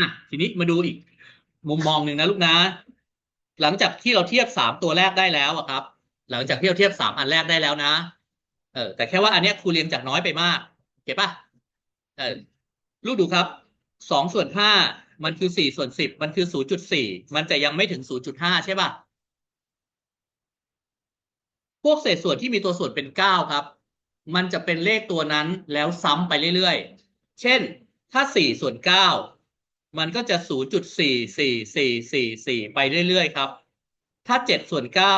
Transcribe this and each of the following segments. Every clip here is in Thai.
อะทีนี้มาดูอีก มุมมองหนึ่งนะลูกนะ หลังจากที่เราเทียบสามตัวแรกได้แล้วอะครับ หลังจากที่เราเทียบสามอันแรกได้แล้วนะ เออแต่แค่ว่าอันเนี้ยครูเรียงจากน้อยไปมากเก็บปะเออลูกดูครับสองส่วนห้ามันคือสี่ส่วนสิบมันคือศูนย์จุดสี่มันจะยังไม่ถึงศูนย์จุดห้าใช่ปะพวกเศษส่วนที่มีตัวส่วนเป็นเก้าครับ มันจะเป็นเลขตัวนั้นแล้วซ้ำไปเรื่อยๆ เช่น ถ้าสี่ส่วนเก้า มันก็จะศูนย์จุดสี่สี่สี่สี่สี่ไปเรื่อยๆ ครับ ถ้าเจ็ดส่วนเก้า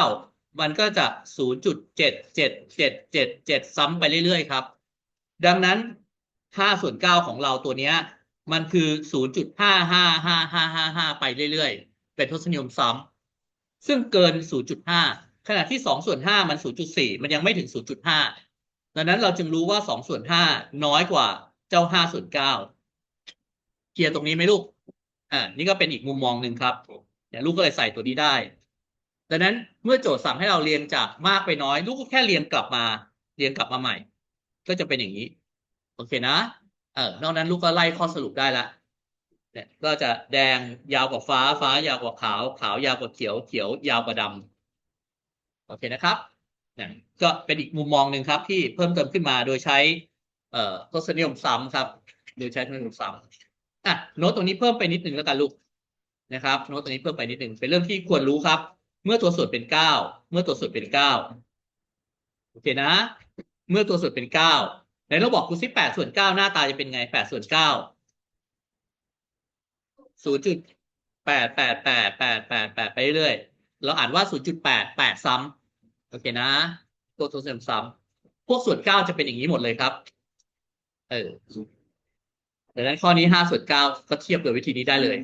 มันก็จะศูนย์จุดเจ็ดเจ็ดเจ็ดเจ็ดเจ็ดซ้ำไปเรื่อยๆ ครับ ดังนั้นห้าส่วนเก้าของเราตัวนี้มันคือศูนย์จุดห้าห้าห้าห้าห้าห้าไปเรื่อยๆ เป็นทศนิยมซ้ำซึ่งเกินศูนย์จุดห้าขณะที่สองส่วนห้ามันศูนย์จุดสี่มันยังไม่ถึงศูนย์จุดห้าดังนั้นเราจึงรู้ว่าสองส่วนห้าน้อยกว่าเจ้าห้าส่วนเก้า เคลียร์ตรงนี้ไหมลูก อ่า นี่ก็เป็นอีกมุมมองหนึ่งครับเนี่ยลูกก็เลยใส่ตัวนี้ได้ ดังนั้นเมื่อโจทย์สั่งให้เราเรียงจากมากไปน้อย ลูกก็แค่เรียงกลับมา เรียงกลับมาใหม่ ก็จะเป็นอย่างนี้ โอเคนะ เออนอกนั้นลูกก็ไล่ข้อสรุปได้ละเนี่ยก็จะแดงยาวกว่าฟ้า ฟ้ายาวกว่าขาว ขาวยาวกว่าเขียว เขียวยาวกว่าดำโอเคนะครับเนี่ยก็เป็นอีกมุมมองหนึ่งครับที่เพิ่มเติมขึ้นมาโดยใช้ เอ่อทศนิยมซ้ำครับ โดยใช้ทศนิยมซ้ำ อะโน้ตตรงนี้เพิ่มไปนิดหนึ่งแล้วกันลูกนะครับ โน้ตตรงนี้เพิ่มไปนิดหนึ่งเป็นเรื่องที่ควรรู้ครับ เมื่อตัวส่วนเป็นเก้าเมื่อตัวส่วนเป็นเก้าโอเคนะ เมื่อตัวส่วนเป็นเก้าไหนเราบอกกูสิแปดส่วนเก้าหน้าตาจะเป็นไงแปดส่วนเก้าศูนย์จุดแปดแปดแปดแปดแปดแปดไปเรื่อยเราอ่านว่าศูนย์จุดแปดแปดซ้ำโอเคนะ ตัวตัวส่วนซ้ำพวกส่วนเก้าจะเป็นอย่างนี้หมดเลยครับ เออ ดังนั้นข้อนี้ห้าส่วนเก้าก็เทียบโดยวิธีนี้ได้เลย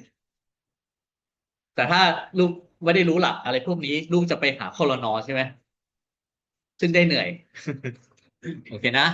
แต่ถ้าลูกไม่ได้รู้หลักอะไรพวกนี้ ลูกจะไปหาคอลนอใช่ไหมซึ่งได้เหนื่อย โอเคนะ